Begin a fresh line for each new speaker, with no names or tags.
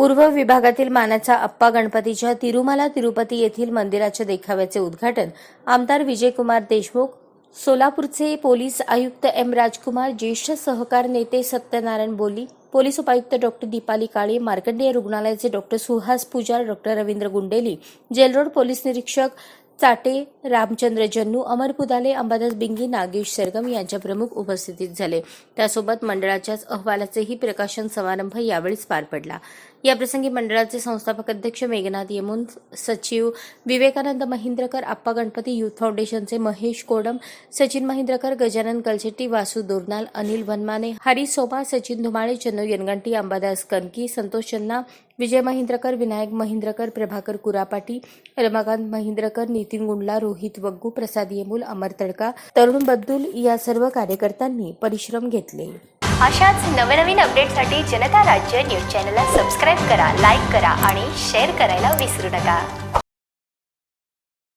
पूर्व विभागातील मानाचा अप्पा गणपतीच्या तिरुमाला तिरुपती येथील मंदिराच्या देखाव्याचे उद्घाटन आमदार विजयकुमार देशमुख सोलापूरचे पोलीस आयुक्त एम राजकुमार ज्येष्ठ सहकार नेते सत्यनारायण बोली पोलीस उपायुक्त डॉक्टर दीपाली काळे मार्कंडेय रुग्णालयाचे doctor Suhas Pujar doctor Ravindra Gundeli jail road police निरीक्षक चाटे रामचंद्र जन्नू अमर पुदाले अंबादास बिंगी नागेश सरगम यांच्या प्रमुख उपस्थितीत झाले. त्यासोबत मंडळाच्याच अहवालाचेही प्रकाशन समारंभ यावेळीच पार पडला. याप्रसंगी मंडळाचे संस्थापक अध्यक्ष मेघनाथ येमून सचिव विवेकानंद महिंद्रकर आप्पा गणपती युथ फाउंडेशनचे महेश कोडम सचिन महिंद्रकर गजानन कलशेट्टी वासू दोरनाल अनिल वनमाने हरी सोमा सचिन धुमाळे चन्नू यनगंटी अंबादास कनकी संतोष चन्ना विजय महिंद्रकर विनायक महिंद्रकर प्रभाकर कुरापाटी रमाकांत महिंद्रकर नितीन गुंडला रोहित वग्गू प्रसाद येमूल अमर तडका तरुण बद्दुल या सर्व कार्यकर्त्यांनी परिश्रम घेतले.
अशाच नवनवीन अपडेटसाठी जनता राज्य न्यूज चॅनलला सबस्क्राईब करा लाईक करा आणि शेअर करायला विसरू नका.